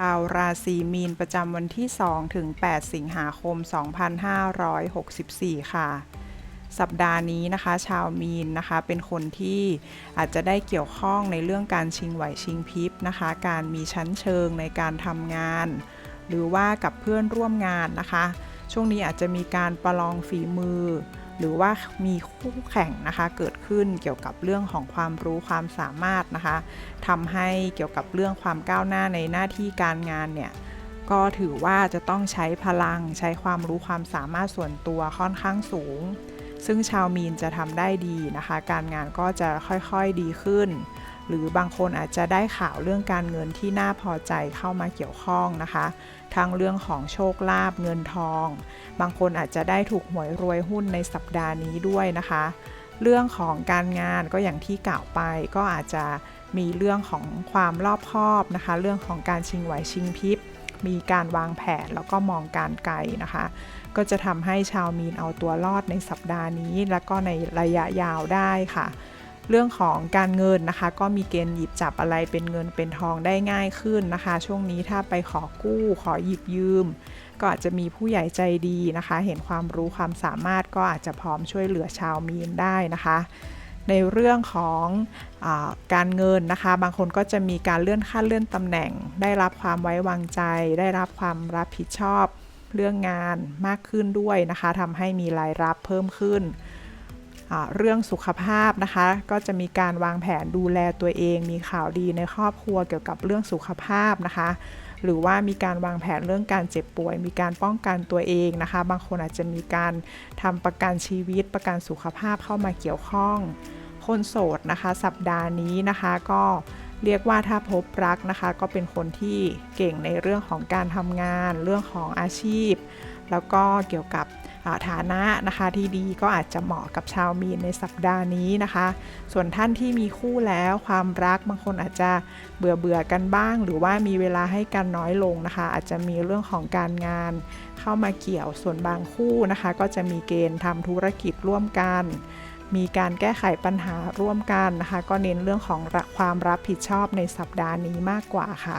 ชาวราศีมีนประจำวันที่ 2 ถึง 8 สิงหาคม 2564 ค่ะ สัปดาห์นี้นะคะ ชาวมีนนะคะ เป็นคนที่อาจจะได้เกี่ยวข้องในเรื่องการชิงไหวชิงพริบนะคะ การมีชั้นเชิงในการทำงาน หรือว่ากับเพื่อนร่วมงานนะคะ ช่วงนี้อาจจะมีการประลองฝีมือ หรือว่ามีคู่แข่งนะคะเกิดขึ้นเกี่ยวกับเรื่องของความรู้ความสามารถนะคะทำให้เกี่ยวกับเรื่องความก้าวหน้าในหน้าที่การงานเนี่ยก็ถือว่าจะต้องใช้พลังใช้ความรู้ความสามารถส่วนตัวค่อนข้างสูง ซึ่งชาวมีนจะทำได้ดีนะคะ การงานก็จะค่อยๆดีขึ้น หรือบางคนอาจจะได้ข่าวเรื่องการเงินที่น่าพอใจเข้ามาเกี่ยวข้องนะคะทั้งเรื่องของโชคลาภเงินทอง บางคนอาจจะได้ถูกหวยรวยหุ้นในสัปดาห์นี้ด้วยนะคะ เรื่องของการงานก็อย่างที่กล่าวไปก็อาจจะมีเรื่องของความรอบคอบนะคะ เรื่องของการชิงไหวชิงพริบมีการวางแผนแล้วก็มองการไกลนะคะ ก็จะทำให้ชาวมีนเอาตัวรอดในสัปดาห์นี้ แล้วก็ในระยะยาวได้ค่ะ เรื่องของการเงินนะคะ ก็มีเกณฑ์หยิบจับอะไรเป็นเงินเป็นทองได้ง่ายขึ้นนะคะ ช่วงนี้ถ้าไปขอกู้ขอหยิบยืม ก็อาจจะมีผู้ใหญ่ใจดีนะคะ เห็นความรู้ความสามารถก็อาจจะพร้อมช่วยเหลือชาวมีนได้นะคะในเรื่องของอการเงินนะคะ บางคนก็จะมีการเลื่อนขั้นเลื่อนตำแหน่ง ได้รับความไว้วางใจ ได้รับความรับผิดชอบ เรื่องงานมากขึ้นด้วยนะคะทำให้มีรายรับเพิ่มขึ้น เรื่องสุขภาพนะคะ ก็จะมีการวางแผนดูแลตัวเอง มีข่าวดีในครอบครัวเกี่ยวกับเรื่องสุขภาพนะคะ หรือว่ามีการวางแผนเรื่องการเจ็บป่วย มีการป้องกันตัวเองนะคะ บางคนอาจจะมีการทำประกันชีวิตประกันสุขภาพเข้ามาเกี่ยวข้อง คนโสดนะคะ สัปดาห์นี้นะคะก็เรียกว่าถ้าพบรักนะคะ ก็เป็นคนที่เก่งในเรื่องของการทำงาน เรื่องของอาชีพ แล้วก็เกี่ยวกับ ฐานะนะคะที่ดีก็อาจจะเหมาะกับชาวมีนในสัปดาห์นี้นะคะ ส่วนท่านที่มีคู่แล้วความรักบางคนอาจจะเบื่อเบื่อกันบ้าง หรือว่ามีเวลาให้กันน้อยลงนะคะ อาจจะมีเรื่องของการงานเข้ามาเกี่ยวส่วนบางคู่นะคะ ก็จะมีเกณฑ์ทำธุรกิจร่วมกันมีการแก้ไขปัญหาร่วมกันนะคะ ก็เน้นเรื่องของความรับผิดชอบในสัปดาห์นี้มากกว่าค่ะ